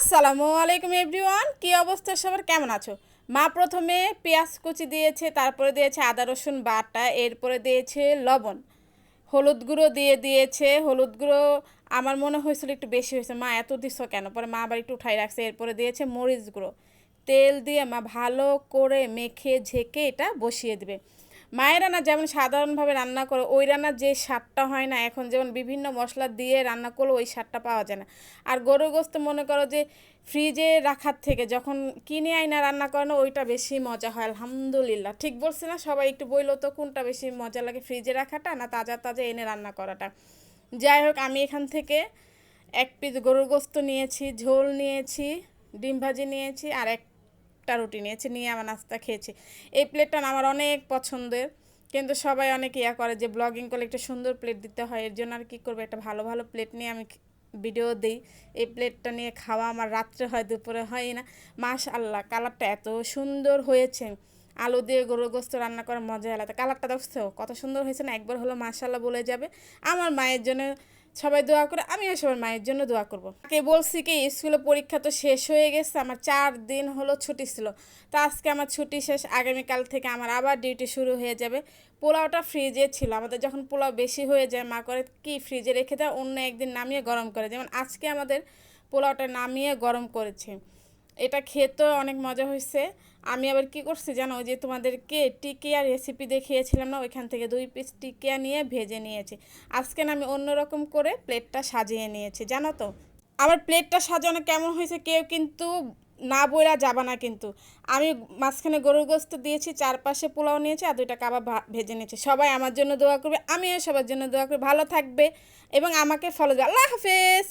আসসালামু আলাইকুম এভরিওয়ান, কি অবস্থা সবার? কেমন আছো? মা প্রথমে পেঁয়াজ কুচি দিয়েছে, তারপরে দিয়েছে আদা, রসুন, বাটা, এরপরে দিয়েছে লবণ। হলুদ গুঁড়ো দিয়ে দিয়েছে, হলুদ গুঁড়ো আমার মনে হয়েছিল একটু বেশি হয়েছে। মা, এত দিছ কেন? পরে মা আবার একটু উঠাই রাখছে, এরপরে দিয়েছে মরিচ গুঁড়ো। তেল দিয়ে মা ভালো করে মেখে, ঝেঁকে এটা বসিয়ে দিবে। মায়ের রান্না যেমন সাধারণভাবে রান্না করে ওই রান্নার যে স্বাদটা হয় না, এখন যেমন বিভিন্ন মশলা দিয়ে রান্না করলে ওই স্বাদটা পাওয়া যায় না। আর গরুর গোস্ত মনে করো যে ফ্রিজে রাখার থেকে যখন কিনে আইনা রান্না করানো ওইটা বেশি মজা হয়, আলহামদুলিল্লাহ। ঠিক বলছে না, সবাই একটু বইলো তো কোনটা বেশি মজা লাগে, ফ্রিজে রাখাটা না তাজা তাজা এনে রান্না করাটা। যাই হোক, আমি এখান থেকে এক পিস গরুর গোস্ত নিয়েছি, ঝোল নিয়েছি, ডিম ভাজি নিয়েছি, আর এক একটা রুটি নিয়েছি, নিয়ে আমার নাস্তা খেয়েছি। এই প্লেটটা আমার অনেক পছন্দের, কিন্তু সবাই অনেক ইয়া করে যে ব্লগিং করলে একটা সুন্দর প্লেট দিতে হয়, এর জন্য আর কী করব, একটা ভালো ভালো প্লেট নিয়ে আমি ভিডিও দিই। এই প্লেটটা নিয়ে খাওয়া আমার রাত্রে হয়, দুপুরে হয় না। মাস আল্লাহ কালারটা এত সুন্দর হয়েছে। আলু দিয়ে গরুর গোস্ত রান্না করার মজা আলাদা। কালারটা দেখছ, কত সুন্দর হয়েছে না? একবার হলো মাশাল্লাহ বলে যাবে। আমার মায়ের জন্য সবাই দোয়া করে, আমিও সবার মায়ের জন্য দোয়া করব। কে বলছি কি, স্কুলে পরীক্ষা তো শেষ হয়ে গেছে, আমার চার দিন হলো ছুটি ছিল। তা আজকে আমার ছুটি শেষ, আগামীকাল থেকে আমার আবার ডিউটি শুরু হয়ে যাবে। পোলাওটা ফ্রিজে ছিল, আমাদের যখন পোলাও বেশি হয়ে যায়, মা করে কি ফ্রিজে রেখে দেয় অন্য একদিন নামিয়ে গরম করে। যেমন আজকে আমাদের পোলাওটা নামিয়ে গরম করেছে। এটা খেতেও অনেক মজা হয়েছে। আমি আবার কি করছি জানো? যে তোমাদেরকে টিকিয়া রেসিপি দেখিয়েছিলাম না? ওইখান থেকে দুই পিস টিকিয়া নিয়ে ভেজে নিয়েছি। আজকে আমি অন্যরকম করে প্লেটটা সাজিয়ে নিয়েছি, জানো তো? আমার প্লেটটা সাজানো কেমন হয়েছে কেউ কিন্তু না বইরা যাবা না কিন্তু। আমি মাঝখানে গরুর গোস্ত দিয়েছি, চারপাশে পোলাও নিয়েছি আর দুইটা কাবাব ভেজে নিয়েছি। সবাই আমার জন্য দোয়া করবে, আমিও সবার জন্য দোয়া করবে ভালো থাকবে এবং আমাকে ফলো আল্লাহ হাফেজ!